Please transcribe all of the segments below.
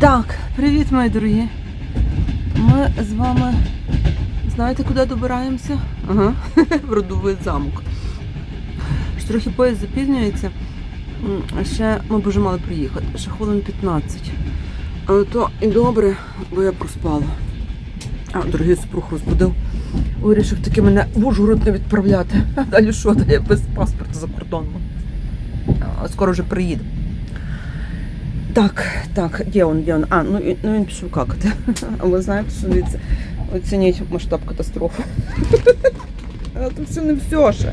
Так, привіт, мої дорогі. Ми з вами знаєте, куди добираємося? Ага, в родовий замок. Ще трохи поїзд запізнюється. Ще ми б вже мали приїхати, ще хвилин 15. Але то і добре, бо я проспала. А, дорогий супруг розбудив. Вирішив таки мене в Ужгород не відправляти. А далі що, та я без паспорта за кордоном. Скоро вже приїде. Так, так, де він, де він? А, ну, ну він пішов какати. А ви знаєте, що дивіться, оцініть масштаб катастрофи. Але тут все не все ще.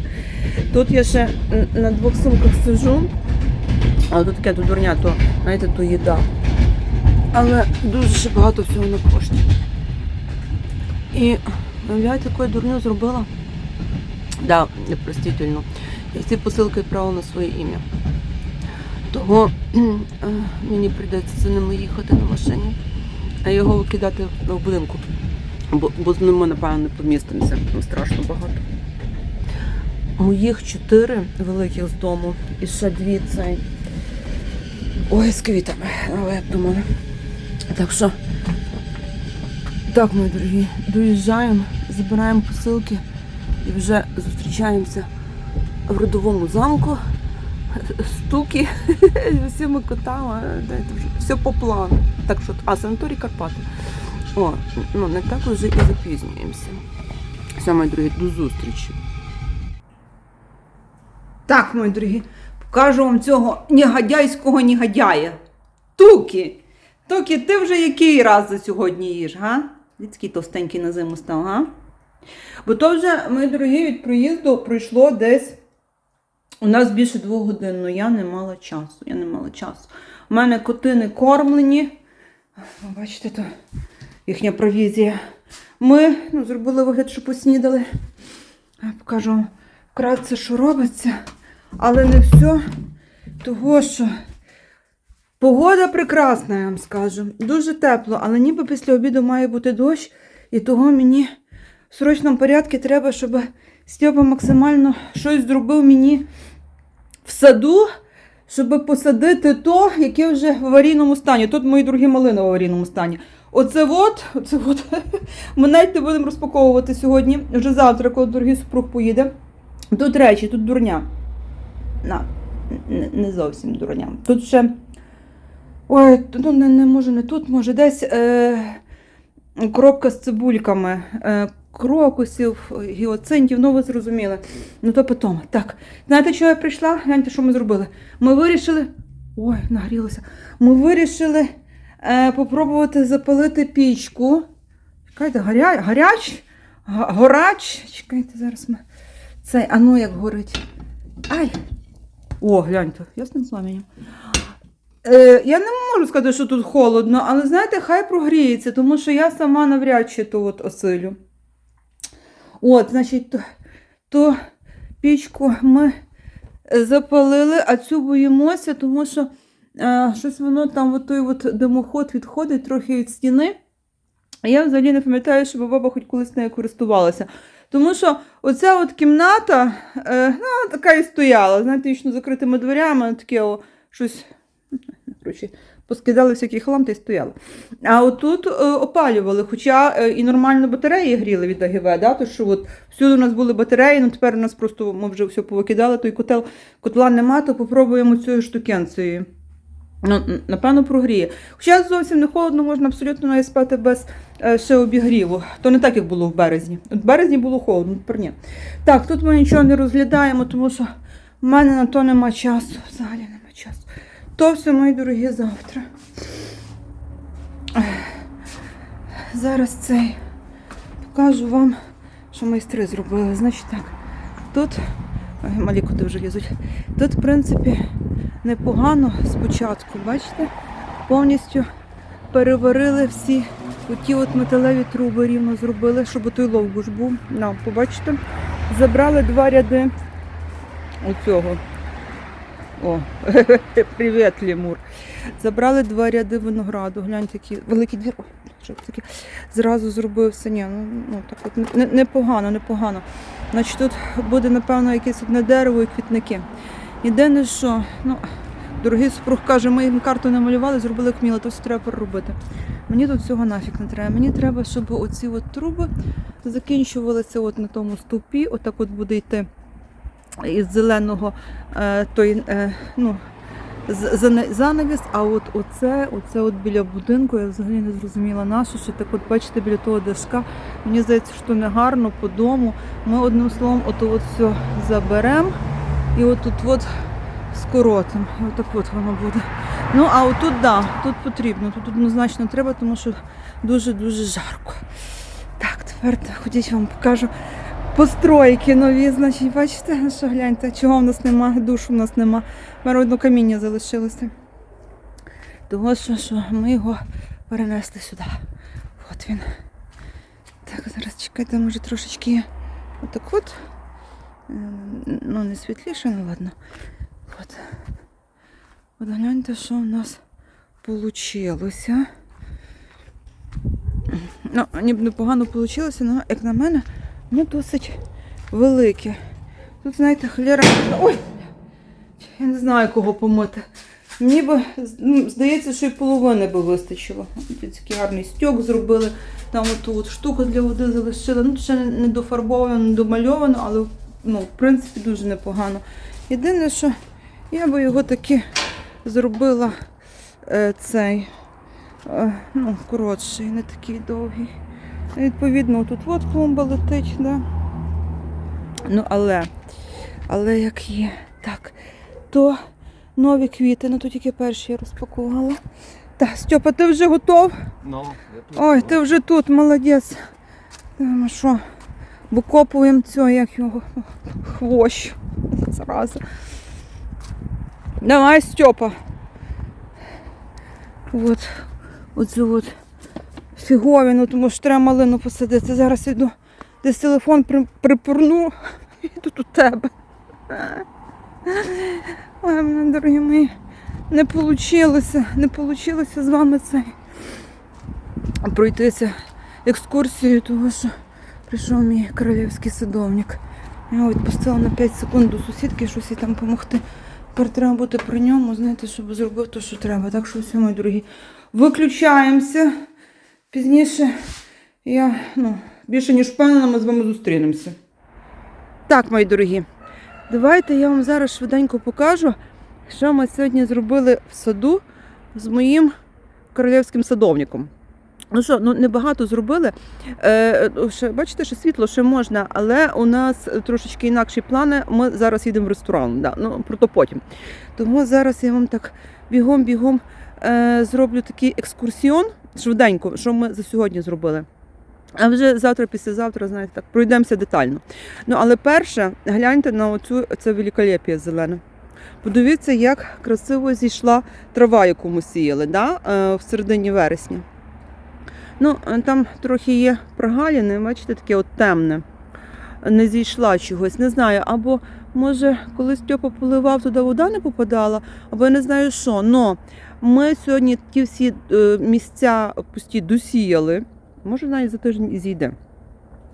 Тут я ще на двох сумках сижу, але тут таке тут дурня, то, знаєте, то їда. Але дуже ще багато всього на пошті. І я дурню зробила? Да, непростительно. Я ці посилки відправила на своє ім'я. Того е, мені прийдеться за ними їхати на машині, а його викидати в будинку. Бо, бо з ними, напевно, не помістимося. Страшно багато. Моїх чотири великих з дому і ще дві цей. Ой, з квітами. Але як до. Так що, так, мої дорогі, доїжджаємо, забираємо посилки і вже зустрічаємося в родовому замку. Стуки з усіма котами, все по плану. Так що, а санаторій Карпати. О, ну не так вже і запізнюємося. Все, мої дорогі, до зустрічі. Так, мої дорогі, покажу вам цього негодяйського негодяя. Тукі! Тукі, ти вже який раз за сьогодні їш, га? Людський товстенький на зиму став, га? Бо то вже, мої дорогі, від проїзду пройшло десь у нас більше двох годин, але я не мала часу. Я не мала часу. У мене коти не кормлені. Бачите, то їхня провізія. Ми ну, зробили вигляд, що поснідали. Я покажу вкратце, що робиться, але не все. Того, що погода прекрасна, я вам скажу. Дуже тепло, але ніби після обіду має бути дощ, і того мені в срочному порядку треба, щоб Степа максимально щось зробив мені в саду, щоб посадити то, яке вже в аварійному стані. Тут мої другі малини в аварійному стані. Оце от, оце от. Ми навіть не будемо розпаковувати сьогодні. Вже завтра, коли дорогий супруг поїде. Тут речі, тут дурня. На, не, зовсім дурня. Тут ще. Ой, ну не, не може не тут, може десь е, коробка з цибульками, е, крокусів, гіоцинтів, ну ви зрозуміли. Ну то потім. Так, знаєте, що я прийшла? Гляньте, що ми зробили. Ми вирішили. Ой, нагрілося. Ми вирішили е, попробувати запалити пічку. Чекайте, гаря... гаряч? Горач? Чекайте, зараз ми. Цей, а ну як горить. Ай! О, гляньте, ясним пламенем. Е, я не можу сказати, що тут холодно, але знаєте, хай прогріється, тому що я сама навряд чи то от осилю. От, значить, то, то пічку ми запалили, а цю боїмося, тому що е, щось воно там, от той от димоход відходить трохи від стіни. А я взагалі не пам'ятаю, щоб баба хоч колись нею користувалася. Тому що оця от кімната, е, ну, така і стояла, знаєте, вічно закритими дверями, таке о, щось. Коротше, поскидали всякий хлам та й стояла. А отут е, опалювали, хоча е, і нормально батареї гріли від АГВ, да? то що от всюди у нас були батареї, ну тепер у нас просто ми вже все повикидали, той котел, котла нема, то попробуємо цією штукенцією. Ну, напевно, прогріє. Хоча зовсім не холодно, можна абсолютно навіть спати без е, ще обігріву. То не так, як було в березні. От в березні було холодно, тепер ні. Так, тут ми нічого не розглядаємо, тому що в мене на то нема часу. Взагалі нема часу. То все, мої дорогі, завтра. Зараз цей покажу вам, що майстри зробили. Значить так, тут, малі куди вже лізуть. Тут, в принципі, непогано спочатку, бачите? Повністю переварили всі оті от металеві труби рівно зробили, щоб той ловбуш був. На, побачите? Забрали два ряди оцього. О, привіт, лемур. Забрали два ряди винограду. Гляньте, які великі двір. Таке? Зразу зробився. Ні, ну, ну так от непогано, непогано. Значить, тут буде, напевно, якесь одне дерево і квітники. Єдине, що, ну, Дорогий супруг каже, ми їм карту намалювали, зробили як вміли, то все треба переробити. Мені тут всього нафіг не треба. Мені треба, щоб оці от труби закінчувалися от на тому стовпі, отак от буде йти із зеленого е, той, е, ну, занавіс, а от оце, оце от біля будинку, я взагалі не зрозуміла нашу, що так от бачите біля того дашка. Мені здається, що не гарно по дому. Ми одним словом, ото от все заберемо і от тут от скоротимо. І отак от воно буде. Ну, а отут, да, тут потрібно, тут однозначно треба, тому що дуже-дуже жарко. Так, тепер ходіть вам покажу постройки нові. Значить, бачите, що гляньте, чого в нас нема, душу в нас нема. У каміння залишилося. Того, що, що ми його перенесли сюди. От він. Так, зараз чекайте, може трошечки. Отак от. Ем, Ну, не світліше, ну ладно. От. От гляньте, що в нас вийшло. Ну, ніби непогано вийшло, але, як на мене, ну досить велике. Тут, знаєте, холєра. Ой! Я не знаю, кого помити. Мені би ну, здається, що і половини би вистачило. Такий гарний стьок зробили. Там оту от штуку для води залишили. Ну, ще не дофарбовано, не домальовано, але ну, в принципі дуже непогано. Єдине, що я би його таки зробила е, цей, е, ну, коротший, не такий довгий. Відповідно, тут от клумба летить, да? Ну, але, але як є. Так, то нові квіти, ну тут тільки перші я розпакувала. Так, Стьопа, ти вже готов? Ну, я тут. Ой, ти вже тут, молодець. Що, викопуємо цього, як його хвощ. Зараза. Давай, Стьопа. От, оцю от фіговину, тому що треба малину посадити. Зараз йду, десь телефон при, припорну і тут у тебе. Ой, мене, дорогі мої, не вийшло, не вийшло з вами цей пройтися екскурсію, тому що прийшов мій королівський садовник. Я відпустила на 5 секунд до сусідки, щось їй там допомогти. Тепер треба бути при ньому, знаєте, щоб зробив те, що треба. Так що все, мої дорогі, виключаємося. Пізніше я ну, більше ніж впевнена, ми з вами зустрінемося. Так, мої дорогі, давайте я вам зараз швиденько покажу, що ми сьогодні зробили в саду з моїм королівським садовником. Ну що, ну небагато зробили. Е, ще, бачите, що світло ще можна, але у нас трошечки інакші плани. Ми зараз їдемо в ресторан. Да, ну, про то потім. Тому зараз я вам так бігом-бігом е, зроблю такий екскурсіон швиденько, що ми за сьогодні зробили. А вже завтра, післязавтра, знаєте, так, пройдемося детально. Ну, але перше, гляньте на оцю це великолепія зелене. Подивіться, як красиво зійшла трава, яку ми сіяли да? е, в середині вересня. Ну, е, там трохи є прогаліни, бачите, таке от темне. Не зійшла чогось, не знаю. Або, може, коли Стьопа поливав, туди вода не попадала, або я не знаю що. Но ми сьогодні ті всі е, місця пусті досіяли. Може, навіть за тиждень зійде.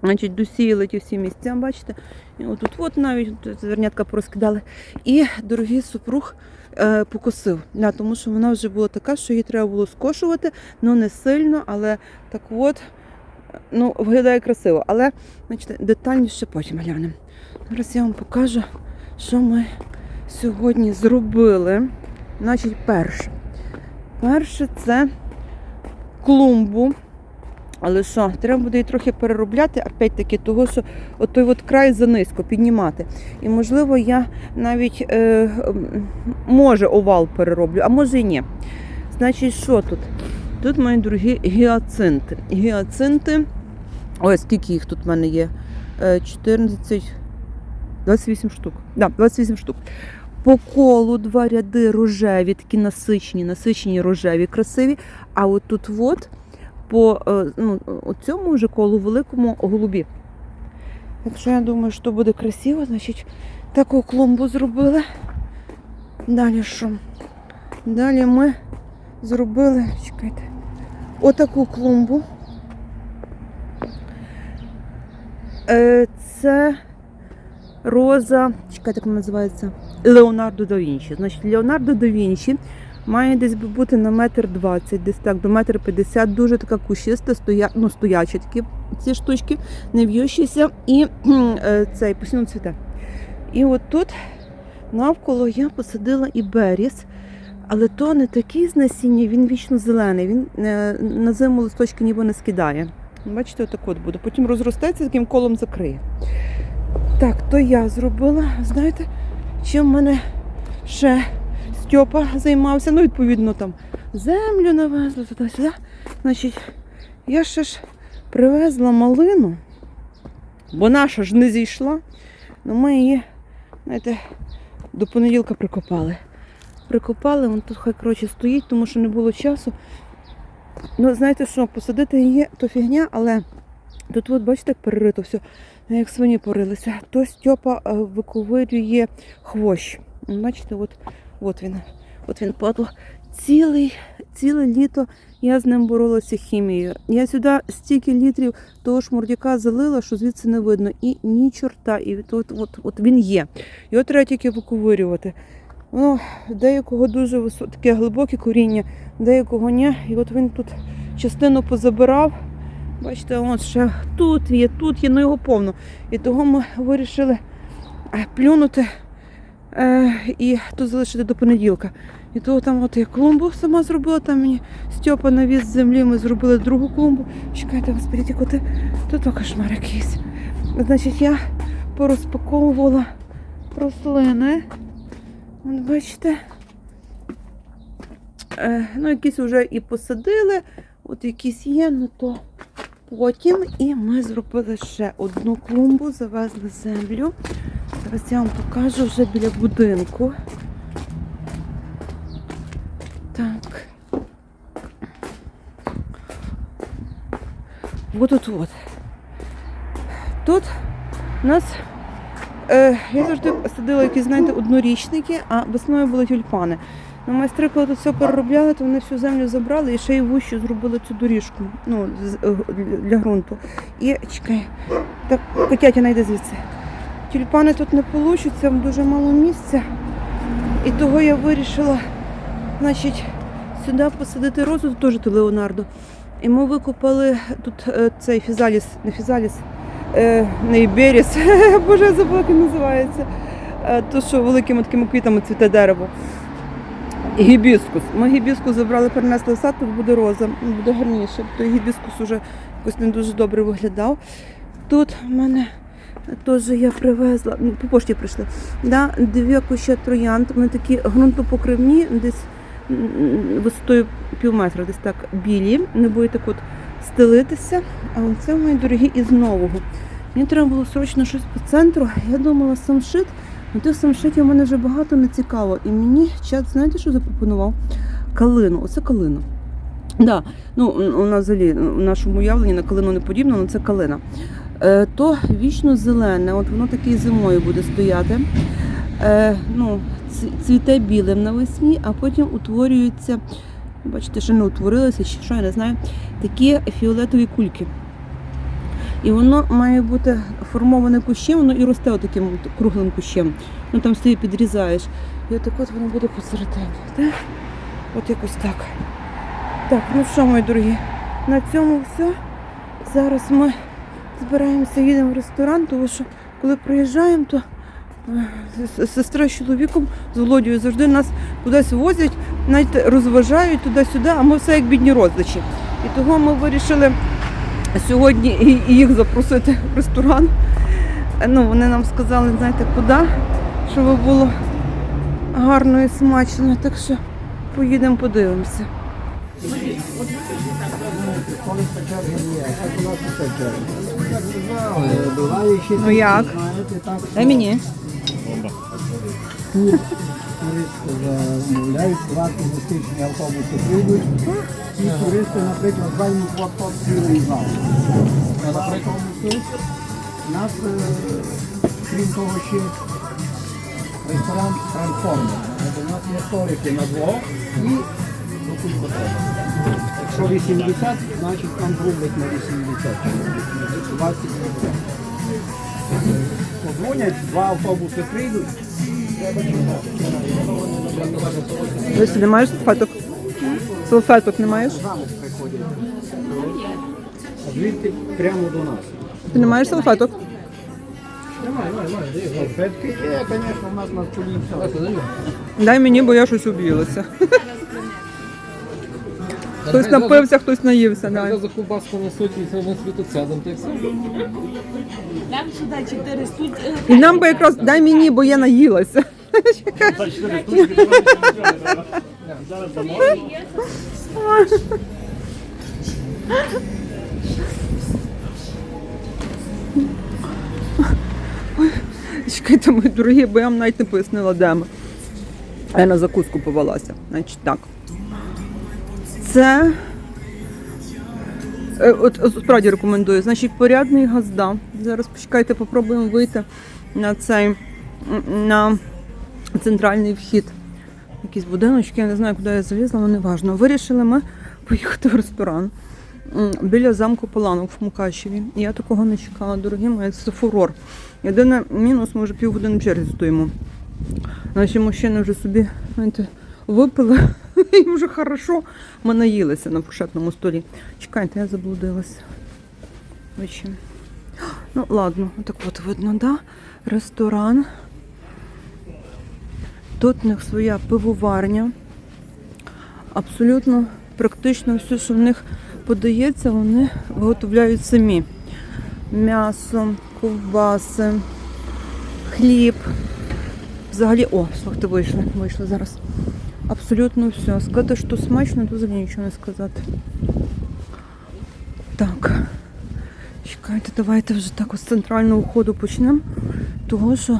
Значить, досіяли ті всі місця, бачите? І отут от навіть тут зернятка порозкидали. І дорогий супруг е, покосив. Да, тому що вона вже була така, що її треба було скошувати, ну не сильно, але так от ну, виглядає красиво. Але значить, детальніше потім глянемо. Зараз я вам покажу, що ми сьогодні зробили. Значить, перше. Перше це клумбу. Але що, треба буде її трохи переробляти, опять-таки, того, що отой от край занизько піднімати. І можливо, я навіть е, може овал перероблю, а може і ні. Значить, що тут? Тут мої дорогі гіацинти. Гіацинти. Ой, скільки їх тут в мене є? Е, 14, 28 штук. Да, 28 штук. По колу два ряди рожеві, такі насичені, насичені рожеві, красиві. А от тут от по е, ну, цьому вже колу великому голубі. Якщо я думаю, що буде красиво, значить таку клумбу зробили. Далі що? Далі ми зробили, чекайте, отаку клумбу. Е, Це роза, чекайте, як вона називається? Леонардо да Вінчі. Значить, Леонардо да Вінчі має десь бути на метр двадцять, десь так, до метр п'ятдесят, дуже така кущиста, стоя, ну, стояча такі ці штучки, не в'ющіся, і е, цей постійно цвіте. І от тут навколо я посадила і беріс, але то не такий з насіння, він вічно зелений, він е, на зиму листочки ніби не скидає. Бачите, отак от буде. Потім розростеться, таким колом закриє. Так, то я зробила. Знаєте, чим мене ще Стьопа займався? Ну, відповідно, там землю навезли туди-сюди. Значить, я ще ж привезла малину, бо наша ж не зійшла. Ну, ми її, знаєте, до понеділка прикопали. Прикопали, вон тут хай коротше стоїть, тому що не було часу. Ну, знаєте що, посадити її то фігня, але тут, от, бачите, як перерито все, як свині порилися. То Стьопа е, виковирює хвощ. Бачите, от, от він. От він падло. Цілий, ціле літо я з ним боролася хімією. Я сюди стільки літрів того шмурдяка залила, що звідси не видно. І ні чорта. І от, от, от, він є. Його треба тільки виковирювати. Воно деякого дуже висо... таке глибоке коріння, деякого ні. І от він тут частину позабирав. Бачите, от ще тут є, тут є, ну його повно. І того ми вирішили е, плюнути е, і тут залишити до понеділка. І того там от я клумбу сама зробила, там мені Стьопа навіз з землі, ми зробили другу клумбу. Чекайте, господи, коти, тут то кошмар якийсь. Значить, я порозпаковувала рослини. От бачите. Е, ну, якісь вже і посадили, от якісь є, ну то потім. І ми зробили ще одну клумбу, завезли землю. Зараз я вам покажу вже біля будинку. Так. Вот тут от. Тут у нас Е, я завжди садила якісь, знаєте, однорічники, а весною були тюльпани. Ну, майстри, коли тут все переробляли, то вони всю землю забрали і ще й вущу зробили цю доріжку ну, е, для- ґрунту. І чекай, так, котятя найде звідси. Тюльпани тут не вийде, дуже мало місця. І того я вирішила, значить, сюди посадити розу, теж Леонардо. І ми викопали тут е, цей фізаліс, не фізаліс, е, не іберіс, боже, забула, як він називається. То, що великими такими квітами цвіте дерево. Гібіскус. Ми гібіскус забрали, перенесли в сад, тут буде роза, буде гарніше. Той гібіскус уже якось не дуже добре виглядав. Тут в мене теж я привезла, ну, по пошті прийшли. Да, дві куща троянд, вони такі ґрунтопокривні, десь висотою пів метра, десь так білі, не будуть так от стелитися. А оце мої дорогі із нового. Мені треба було срочно щось по центру. Я думала самшит, але тих самшитів у мене вже багато не цікаво. І мені чат, знаєте, що запропонував? Калину. Оце калина. Да, ну, взагалі в нашому уявленні на калину не подібно, але це калина. Е, то вічно зелене, от воно таке зимою буде стояти. Е, ну, цвіте білим навесні, а потім утворюються, бачите, ще не утворилися, що я не знаю, такі фіолетові кульки. І воно має бути формоване кущем, воно і росте отаким от круглим кущем. Ну там стоїть, підрізаєш. І отак от воно буде посередині. Так? От якось так. Так, ну що, мої дорогі, на цьому все. Зараз ми збираємося, їдемо в ресторан, тому що коли приїжджаємо, то е, сестра з чоловіком з Володією завжди нас кудись возять, навіть розважають туди-сюди, а ми все як бідні роздачі. І того ми вирішили сьогодні їх запросити в ресторан. Е, Ну, вони нам сказали, знаєте, куди, щоб було гарно і смачно. Так що поїдемо, подивимося. Ну як? Дай мені. Туристи замовляють, платні гостичні автобуси прийдуть. І туристи, наприклад, займуть вот цілий зал. У нас, е, крім того, ще ресторан трансформер. У нас є столики на двох і треба. Якщо 80, значить там рублять на 80. 20 Подзвонять, два автобуси прийдуть, Ось не маєш салфеток? Салфеток не маєш? Звідти прямо до нас. Ти не маєш салфеток? Салфетки є, звісно, у нас на столі. Дай мені, бо я щось об'їлася. Хтось напився, хтось наївся. Дай. за кубаску несуть і все на світу цядом, ти все. Нам сюди чотири студії. І нам би якраз дай мені, бо я наїлася. Чекайте, мої дорогі, бо я вам навіть не пояснила, де ми. А я на закуску повелася. Значить так. Це. Е, От, от справді рекомендую. Значить, порядний газда. Зараз почекайте, попробуємо вийти на цей на центральний вхід. Якісь будиночки, я не знаю, куди я залізла, але не важно. Вирішили ми поїхати в ресторан біля замку Паланок в Мукачеві. Я такого не чекала, дорогі мої, це фурор. Єдине мінус, ми вже півгодини в черзі стоїмо. Наші мужчини вже собі знаєте, випили, їм вже хорошо. Ми наїлися на фуршетному столі. Чекайте, я заблудилася. Ну, ладно, так от видно, да? Ресторан. Тут в них своя пивоварня. Абсолютно практично все, що в них подається, вони виготовляють самі. М'ясо, ковбаси, хліб. Взагалі, о, слухайте, вийшли, вийшли зараз. Абсолютно все. Сказати, що смачно, то взагалі нічого не сказати. Так. Чекайте, давайте вже так з центрального входу почнемо. Того, що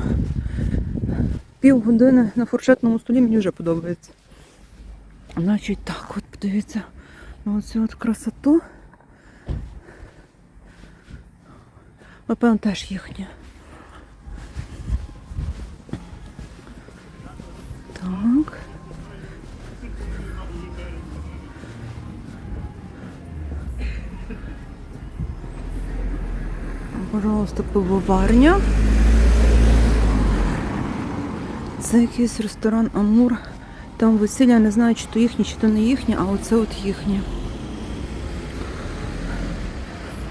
півгодини на фуршетному столі мені вже подобається. Значить так, от подивіться на оцю от красоту. Напевно, теж їхня. Так. Пожалуйста, пивоварня. Це якийсь ресторан Амур. Там весілля, не знаю, чи то їхнє, чи то не їхнє, а оце от їхнє.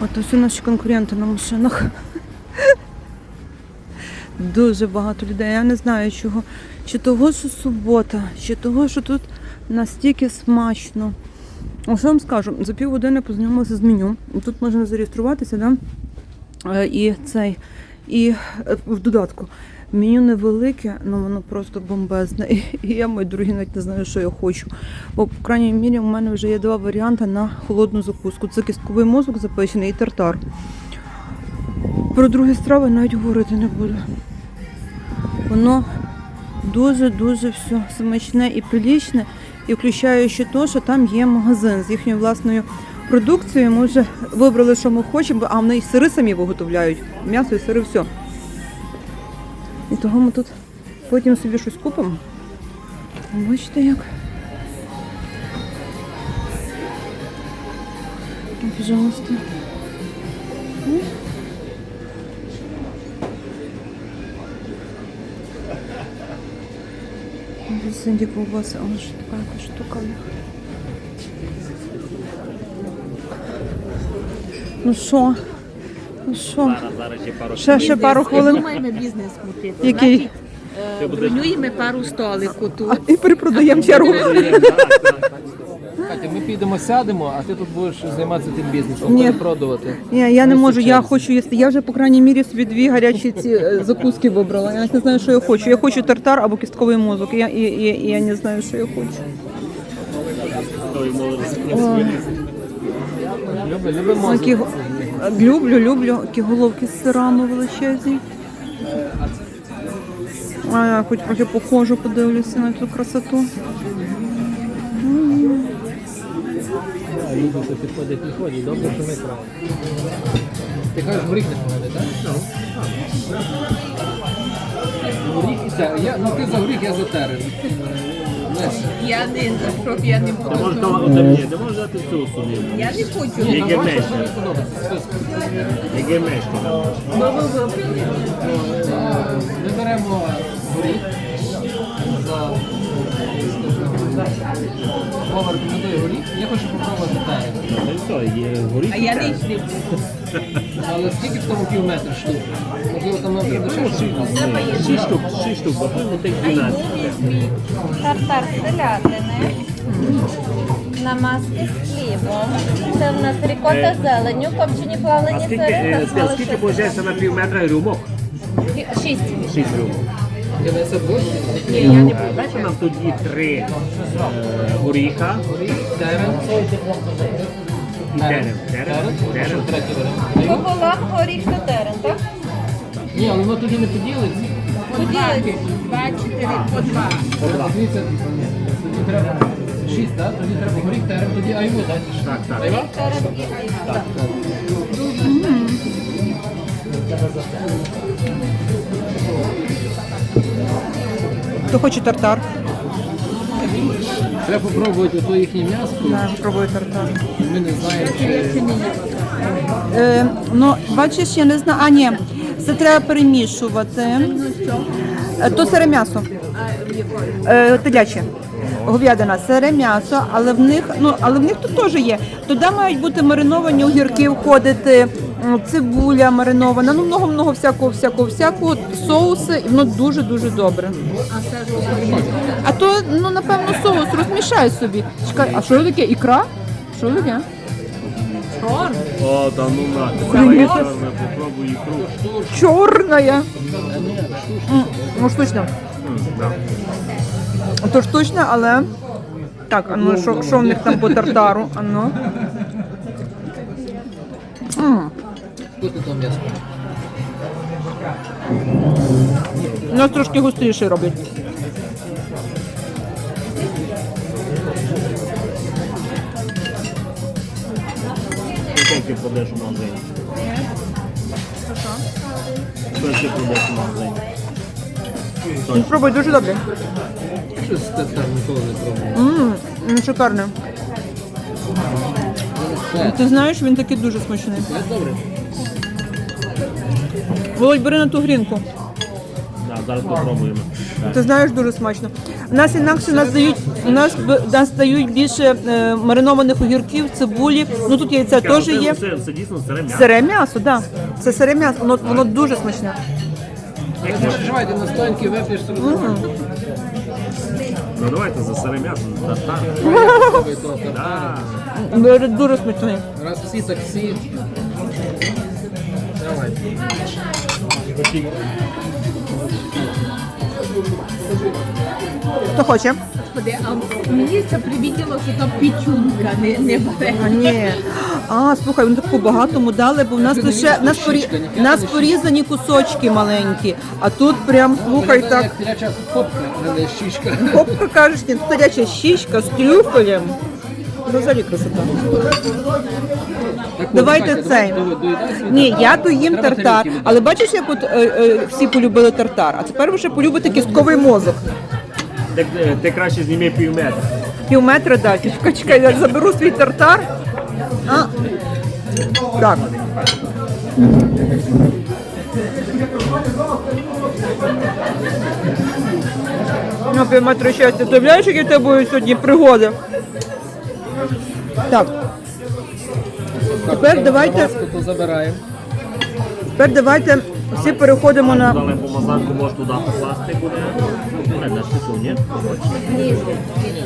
От ось наші конкуренти на машинах. Дуже багато людей. Я не знаю чого. Чи того, що субота, чи того, що тут настільки смачно. О, що вам скажу, за півгодини познайомилася з меню. Тут можна зареєструватися, да? Е, і цей, і е, в додатку. Меню невелике, але воно просто бомбезне. І, я, мої дорогі, навіть не знаю, що я хочу. Бо, в крайній мірі, у мене вже є два варіанти на холодну закуску. Це кістковий мозок запечений і тартар. Про другі страви навіть говорити не буду. Воно дуже-дуже все смачне і прилічне, і включає ще те, що там є магазин з їхньою власною продукцією. Ми вже вибрали, що ми хочемо, а вони і сири самі виготовляють. М'ясо і сири, все. І того ми тут потім собі щось купимо. Бачите як. Пожалуйста. М? Синді ковбаси, але ж така якась штука в них. Ну що? Ну що? Ще, ще пару хвилин. Думаємо бізнес крутити. Який? Е, бронюємо пару столику тут. І перепродаємо чергу. Катя, ми підемо, сядемо, а ти тут будеш займатися тим бізнесом, Ні. перепродувати. Ні, я не можу, я хочу їсти. Я вже, по крайній мірі, собі дві гарячі ці е, закуски вибрала. Я навіть не знаю, що я хочу. Я хочу тартар або кістковий мозок. Я, і, і, і я не знаю, що я хочу. Ой, Любимо. які, люблю, люблю. Які головки з сирами величезні. А я хоч трохи похожу, подивлюся на цю красоту. Люди, що підходять, не ходять, добре, що ми правильно. Ти кажеш, горіх не ходить, так? Горіх і це. Я, ну ти за горіх, я за терен. Я один, щоб я не Ти можеш того ти можеш взяти цю сумівку. Я не хочу. Яке мешка. Яке мешка. Ми беремо горіх за Вова рекомендує горіх, я хочу попробувати терен. Та й все, є горіх. А я не йшли. Але скільки в тому пів метра штук? Можливо, там нам буде ще щось. Шість штук, шість штук, бо тут тих 12. Тартар з телятини, намазки з хлібом. Це в нас рікота з зеленню, копчені плавлені скільки, сири е, та скільки смалиші. виходить на пів метра рюмок? Шість. Шість рюмок. Я не борщ, Ні, я не буду. Дайте нам тоді три е, горіха терен. і терен. Терен, Що третій варіант? Пополам горіх та терен, так? Ні, але воно тоді не поділиться. Поділиться. Два, чотири, по два. Дивіться, тоді треба шість, так? Тоді треба горіх, терен, тоді айву ще. Так, так. Айва? Терен і айва. Так, так. Хто хоче тартар? Треба попробувати ото їхнє м'ясо. Да, пробую тартар. Ми не знаємо, чи... Е, ну, бачиш, я не знаю. А, ні, це треба перемішувати. Е, То сире м'ясо. Е, теляче. Говядина, сире м'ясо, але в них, ну, але в них тут теж є. Туди мають бути мариновані огірки, входити, цибуля маринована, ну много-много всякого, всякого, всякого, соуси, і воно дуже-дуже добре. А то, ну, напевно, соус розмішай собі. Чекай, а що таке? Ікра? Що таке? О, да ну на. Давай ікру. Чорная. М, Ну, штучно. Да. То штучно, але. Так, а ну що, що в них там по тартару? А Вкусне то м'ясо. У нас трошки густріше роблять. Скільки подеш у магазині? Скільки подеш у магазині? Ну, Пробуй, дуже добре. Щось тепер ніколи не пробував. Мм, м, шикарне. Ти знаєш, він такий дуже смачний. це добре. Володь, бери на ту грінку. Да, зараз попробуємо. Ти знаєш, дуже смачно. У нас інакше нас дають, у нас, б- нас дають більше е, маринованих огірків, цибулі. Ну тут яйця теж Це- є. Це, це дійсно сире м'ясо. Сире м'ясо, так. Да. Це сире м'ясо, воно, воно дуже смачне. Не переживайте, настоянки вип'єш собі. Ну давайте за сире м'ясо. Та, та. Пробуй. Да. Дуже смачний. Раз всі, так всі. Давай. Хто хоче? Господи, а мені це привіділо, що то пічунка, не, не варена. А ні. А, слухай, вони таку багатому дали, бо в нас лише в нас, порі... в нас порізані кусочки маленькі. А тут прям слухай так. Як попка, а не щічка. Попка кажеш, ні, тут гаряча щічка з трюфелем. Взагалі красота. Так, Давайте цей. Ні, я доїм тартар. тарілки. Але бачиш, як от е, е, всі полюбили тартар, а тепер ви ще полюбите кістковий мозок. Ти, е, ти краще зніми пів метра. Пів метра далі. Чекай, чекай, я заберу свій тартар. А. Так. Ну, пів метра щастя. Ти уявляєш, які в тебе будуть сьогодні пригоди? Так. Тепер давайте, забираємо. тепер давайте всі переходимо на. Дали помазанку, можеш туди покласти буде. Не, даш ти ні?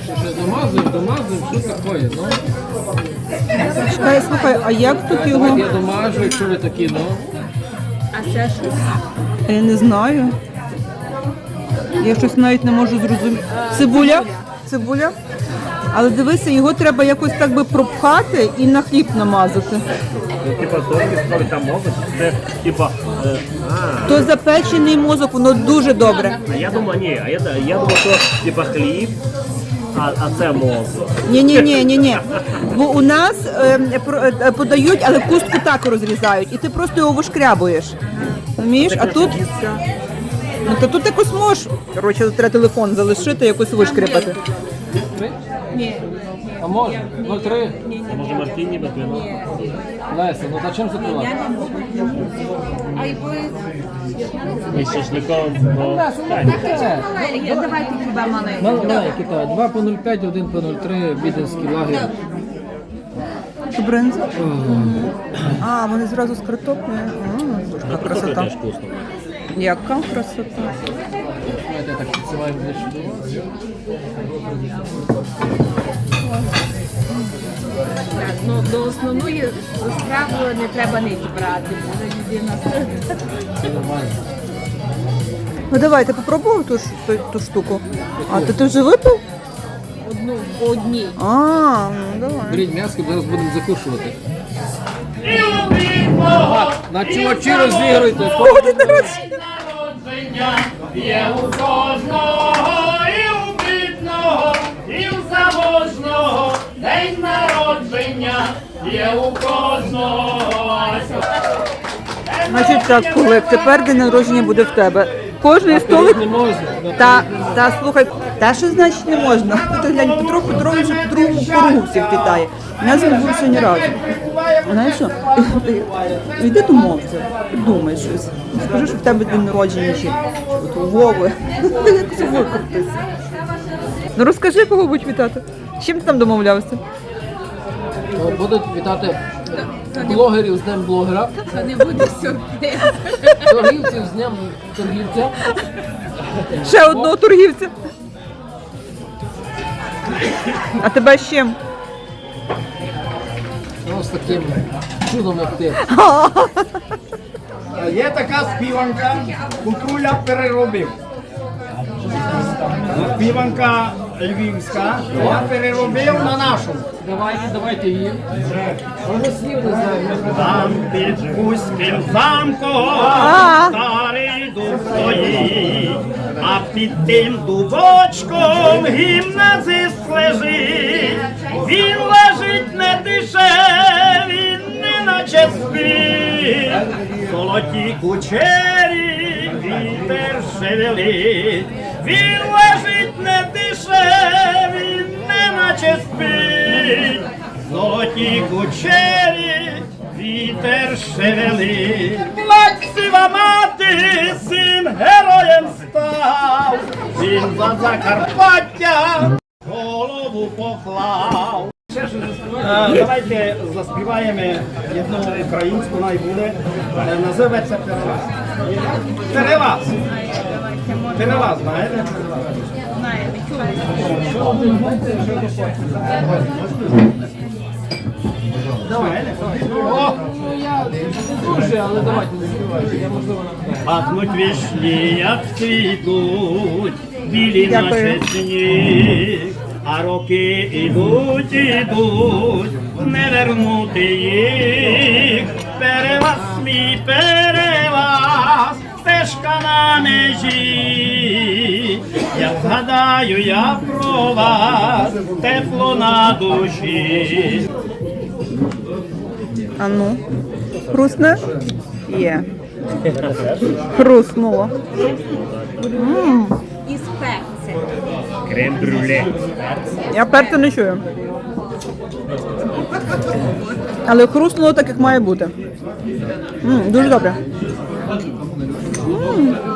Ще домазуємо, домазуємо, що таке, ну. Чекай, слухай, а як тут його? Я домажу, якщо ви такі, ну. А це що? Я не знаю. Я щось навіть не можу зрозуміти. Цибуля? Цибуля? Але дивися, його треба якось так би пропхати і на хліб намазати. Типа, довгі там мозок, це типа, е, То запечений мозок, воно дуже добре. а я думаю, ні, а я, я думаю, що типа хліб, а, а це мозок. Ні, ні, ні, ні, ні. Бо у нас е, про- е, подають, але кустку так розрізають, і ти просто його вишкрябуєш. Розумієш? А тут. Ну то тут якось можеш. Коротше, треба телефон залишити, якось вишкрябати. Ні. А може? 0,3? А може Мартіні без вина? Леся, ну та чим закривати? І з шашликом. ну, так. Давайте хіба маленьку. Маленький, так. 2 по 0,5, 1 по 0,3, віденський лагер. Що бринза? А, вони зразу з картоплею. А, Яка Це красота. теж вкусно. Яка красота. Давайте я так підсилаємо ближче до вас. Ну, до основної страви не треба ниті брати, бо людина Ну давайте попробуємо ту, ту, ту штуку. А ти, ти вже випив? одну по одній. А, ну давай. Беріть м'ясо, зараз будемо закушувати. На чувачі розігруйте. Ти народження? Є у кожного, заможного день народження, є у кожного. Значить так, Кулик, тепер день народження буде в тебе. Кожний столик. Не можна. Та, та слухай, та що значить не можна? Ти глянь, Петро Петрович вже по другому кругу всіх вітає. Нас не був ще ні разу. Знаєш що? Йди домовся, думай щось. Скажи, що в тебе день народження ще. От у Вови. Якось викрутися. Ну розкажи, кого будуть вітати. З чим ти там домовлявся? Будуть вітати блогерів з Днем блогера, Це не буде сюрприз. торгівців з Днем торгівця. Ще одного торгівця. А тебе з чим? Ну, з таким чудом, як ти. Є така співанка, Кутруля переробив. Співанка львівська, я переробив на нашу. Давайте, давайте знаю. Там під Кузьким замком старий дуб стоїть, а під тим дубочком гімназист лежить. Він лежить не дише, він не наче спить. Золоті кучері вітер шевелить. Він лежить він не наче спить. Золоті кучері, вітер шевели, плаксива мати, син героєм став, він за Закарпаття голову поклав. Е, Давайте заспіваємо одну українську найбуде. Е, Називається Перелаз. Перелаз. Перелаз, знаєте? Знаєте? О! Ну я не дуже, але давайте не співайте. Я можливо напевно. Пахнуть вишні, як цвітуть, білі наче сніг, а роки ідуть, ідуть, не вернути їх. Перелаз мій перелаз, стежка на межі. Я згадаю я про вас, тепло на душі. А ну. Хрусне? Є. Хруснуло. І спекце. Крем-брюле. Я перцю не чую. Але хруснуло так, як має бути. М, дуже добре. М,